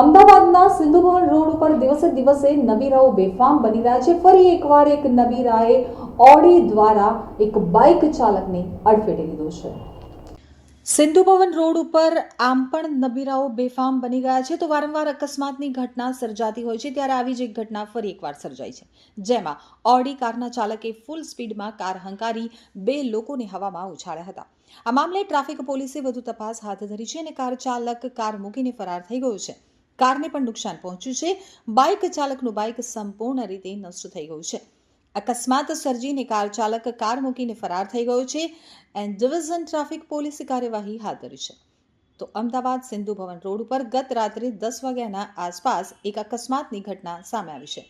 અમદાવાદના સિંધુભવન રોડ ઉપર દિવસે દિવસે નબીરાઓ બેફામ બની રહ્યા છે. ફરી એકવાર એક નબીરાએ ઓડી દ્વારા એક બાઇક ચાલકને અડફેટે લીધો છે. સિંધુભવન રોડ ઉપર આમ પણ નબીરાઓ બેફામ બની ગયા છે. તો વારંવાર અકસ્માતની ઘટના સર્જાતી હોય છે. ત્યારે આવી જ એક ઘટના ફરી એકવાર સર્જાઈ છે. જેમાં ઓડી કારના ચાલકે ફૂલ સ્પીડમાં કાર હંકારી બે લોકોને હવામાં ઉછાળ્યા હતા. આ મામલે ટ્રાફિક પોલીસે વધુ તપાસ હાથ ધરી છે અને કાર ચાલક કાર મૂકીને ફરાર થઈ ગયો છે. કારને પણ નુકસાન પહોંચ્યું છે. બાઇક ચાલકનું બાઇક સંપૂર્ણ રીતે નષ્ટ થઈ ગયું છે. અકસ્માત સર્જીને કાર ચાલક કાર મૂકીને ફરાર થઈ ગયો છે એન્ડ ડિવિઝન ટ્રાફિક પોલીસે કાર્યવાહી હાથ ધરી છે. તો અમદાવાદ સિંધુ ભવન રોડ ઉપર ગત રાત્રે દસ વાગ્યાના આસપાસ એક અકસ્માતની ઘટના સામે આવી છે.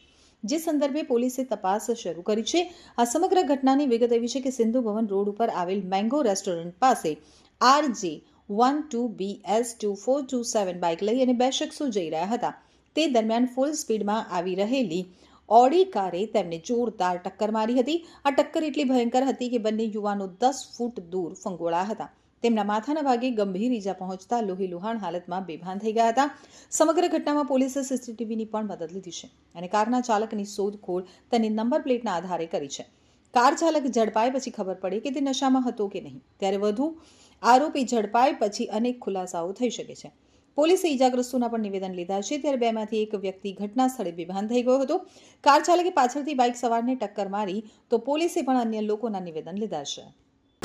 જે સંદર્ભે પોલીસે તપાસ શરૂ કરી છે. આ સમગ્ર ઘટનાની વિગત એવી છે કે સિંધુ ભવન રોડ ઉપર આવેલ મેંગો રેસ્ટોરન્ટ પાસે R J one two B S two four two seven bike લઈ અને બે શખ્સો જઈ રહ્યા હતા. તે દરમિયાન ફૂલ સ્પીડમાં આવી રહેલી ઓડી કારે તેમને જોરદાર ટક્કર મારી હતી. આ ટક્કર એટલી ભયંકર હતી કે બંને યુવાનો દસ ફૂટ દૂર ફંગોળા હતા. તેમના માથાના ભાગે ગંભીર ઈજા પહોંચતા લોહી લુહાણ હાલતમાં બેભાન થઈ ગયા હતા. સમગ્ર ઘટનામાં પોલીસે સીસીટીવીની પણ મદદ લીધી છે અને કારના ચાલકની શોધખોળ તેની નંબર પ્લેટના આધારે કરી છે. કાર ચાલક ઝડપાય પછી ખબર પડી કે તે નશામાં હતો કે નહીં. ત્યારે વધુ આરોપી ઝડપાય પછી અનેક ખુલાસાઓ થઈ શકે છે. પોલીસે ઈજાગ્રસ્તોના પણ નિવેદન લીધા છે, ત્યારે બેમાંથી એક વ્યક્તિ ઘટના સ્થળે બેભાન થઈ ગયો હતો. કાર ચાલકે પાછળથી બાઇક સવારને ટક્કર મારી, તો પોલીસે પણ અન્ય લોકોના નિવેદન લીધા છે.